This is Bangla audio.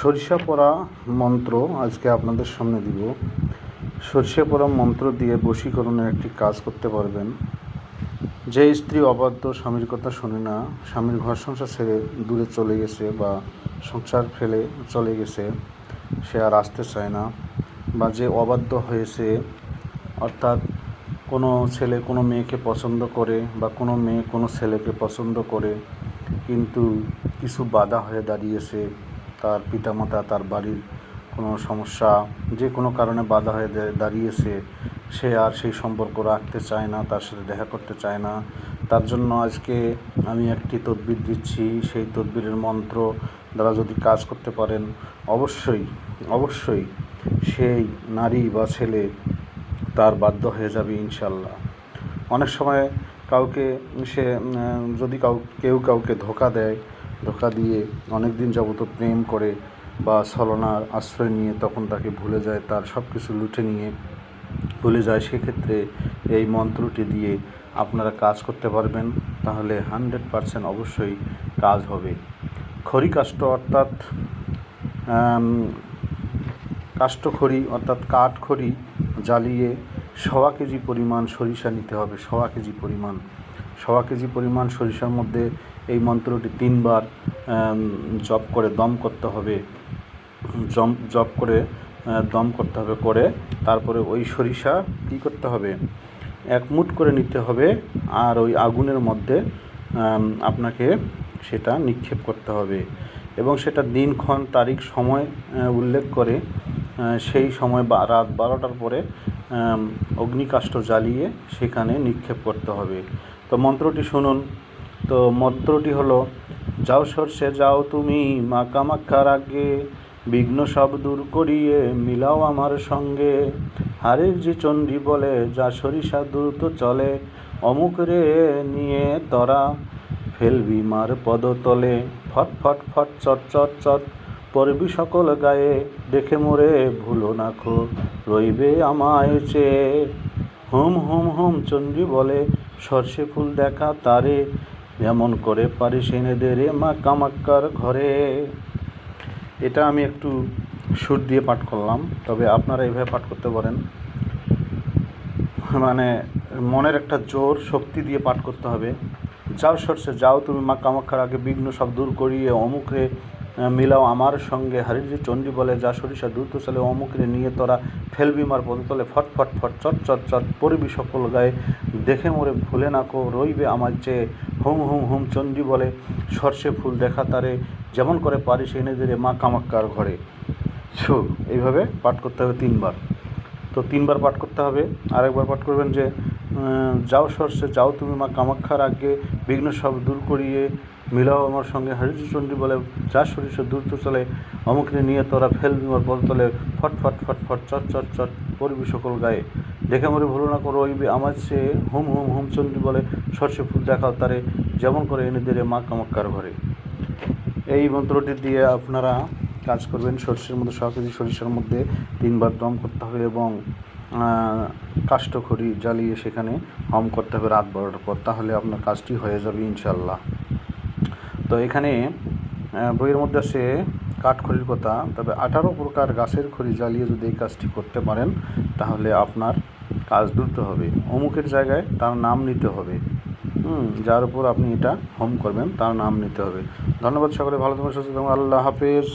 সরিষা পড়া মন্ত্র আজকে আপনাদের সামনে দিব। সরিষা পড়া মন্ত্র দিয়ে বশীকরণের একটি কাজ করতে পারবেন। যে স্ত্রী অবাধ্য স্বামীর কথা শোনে না, স্বামীর ঘর সংসার ছেড়ে দূরে চলে গেছে বা সংসার ফেলে চলে গেছে, সে আর আসতে চায় না। বা যে অবাধ্য হয়েছে, অর্থাৎ কোনো ছেলে কোনো মেয়েকে পছন্দ করে বা কোনো মেয়ে কোনো ছেলেকে পছন্দ করে, কিন্তু কিছু বাধা হয়ে দাঁড়িয়েছে তার পিতামাতা, তার বাড়ির কোনো সমস্যা, যে কোনো কারণে বাধা হয়ে দাঁড়িয়েছে, সে আর সেই সম্পর্ক রাখতে চায় না, তার সাথে দেখা করতে চায় না। তার জন্য আজকে আমি একটি তদবির দিচ্ছি। সেই তদবিরের মন্ত্র দ্বারা যদি কাজ করতে পারেন, অবশ্যই অবশ্যই সেই নারী বা ছেলে তার বাধ্য হয়ে যাবে ইনশাল্লাহ। অনেক সময় কাউকে সে যদি কাউ কেউ কাউকে ধোকা দেয় ধোকা দিয়ে অনেক দিন যাবত প্রেম করে বা ছলনার আশ্রয় নিয়ে তখন তাকে ভুলে যায় তার সব কিছু লুটে নিয়ে ভুলে যায় সেক্ষেত্রে এই মন্ত্রটি দিয়ে আপনারা কাজ করতে পারবেন। তাহলে হান্ড্রেড পারসেন্ট অবশ্যই কাজ হবে। খড়ি কাষ্ট অর্থাৎ আম, কাষ্ঠখড়ি অর্থাৎ কাঠখড়ি জ্বালিয়ে সওয়া কেজি পরিমাণ সরিষা নিতে হবে। সওয়া কেজি পরিমাণ সওয়া কেজি পরিমাণ সরিষার মধ্যে এই মন্ত্রটি তিনবার জপ করে দম করতে হবে। জম, জপ করে দম করতে হবে, করে তারপরে ওই সরিষা কী করতে হবে? এক মুঠ করে নিতে হবে আর ওই আগুনের মধ্যে আপনাকে সেটা নিক্ষেপ করতে হবে এবং সেটা দিনক্ষণ তারিখ, সময় উল্লেখ করে সেই সময় বা, রাত বারোটার পরে অগ্নিকাষ্ঠ জ্বালিয়ে সেখানে নিক্ষেপ করতে হবে। তো মন্ত্রটি শুনুন। তো মন্ত্রটি হলো, যাও সর্ষে, যাও তুমি মা কামাক্ষার আগে, বিঘ্ন সব দূর করিয়ে মিলাও আমার সঙ্গে। হারের যে চণ্ডী বলে, যা সরিষা দ্রুত চলে, অমুক রে নিয়ে তরা, ফেলবি মার পদতলে। ফট ফট ফট, চট চট চট, পড়বি সকল গায়ে, দেখে মোরে ভুলো না খো রইবে আমায় চেয়ে। হুম হুম হুম, চণ্ডী বলে, সর্ষে ফুল দেখা তারে যেমন করে পারিস এনে দে রে মা কামাক্কার ঘরে। এটা আমি একটু সুর দিয়ে পাঠ করলাম, তবে আপনারা এইভাবে পাঠ করতে পারেন। মানে মনের একটা জোর শক্তি দিয়ে পাঠ করতে হবে। যাও সরষে, যাও তুমি মা কামাক্ষার আগে বিঘ্ন সব দূর করিয়ে অমুকরে মিলাও আমার সঙ্গে। হারির যে চণ্ডী বলে, যা সরিষা দ্রুত চলে, অমুকরে নিয়ে তোরা ফেলবি মার পদতলে। ফট ফট ফট, চট চট চট, পড়বি সকল গায়ে। দেখে মোরে ভুলে না কো, রইবে আমার চেয়ে। হুম হুম হুম চণ্ডী বলে, সর্ষে ফুল দেখা তারে, যেমন করে পারিস এনে দিলে মা কামাক্কার ঘরে। সো এইভাবে পাঠ করতে হবে তিনবার। তো তিনবার পাঠ করতে হবে, আরেকবার পাঠ করবেন যে যাও সর্ষে, যাও তুমি মা কামাক্ষার আগে বিঘ্ন সব দূর করিয়ে মিলাও আমার সঙ্গে হরিজি চণ্ডী বলে, যা সরিষা তো চলে, অমুকরে নিয়ে তোরা ফেলবি মোর পদতলে ফট ফট ফট ফট, চট চট চট পড়বি সকল গায়ে। দেখে মরে ভুলো না করো ওইবে আমার সে হুম হুম হুম চণ্ডী বলে, সর্ষে ফুল দেখাও তারে, যেমন করে এনে দিলে মা কামাক্কার ঘরে। এই মন্ত্রটি দিয়ে আপনারা কাজ করবেন, সর্ষের মধ্যে কেজি সরিষার মধ্যে তিনবার দম করতে হবে এবং কাষ্ঠখড়ি জ্বালিয়ে সেখানে হম করতে হবে রাত বারোটার পর। তাহলে আপনার কাজটি হয়ে যাবে ইনশাল্লাহ তো এখানে বইয়ের মধ্যে সে কাঠখড়ির কথা, তবে আঠারো প্রকার গাছের খড়ি জ্বালিয়ে যদি এই কাজটি করতে পারেন, তাহলে আপনার কাজ দ্রুত হবে। অমুকের জায়গায় তার নাম নিতে হবে। হুম, যার উপর আপনি এটা হোম করবেন, তার নাম নিতে হবে। ধন্যবাদ সকলে, ভালো থাকবেন, সুস্থ থাকবেন, আল্লাহ হাফেজ।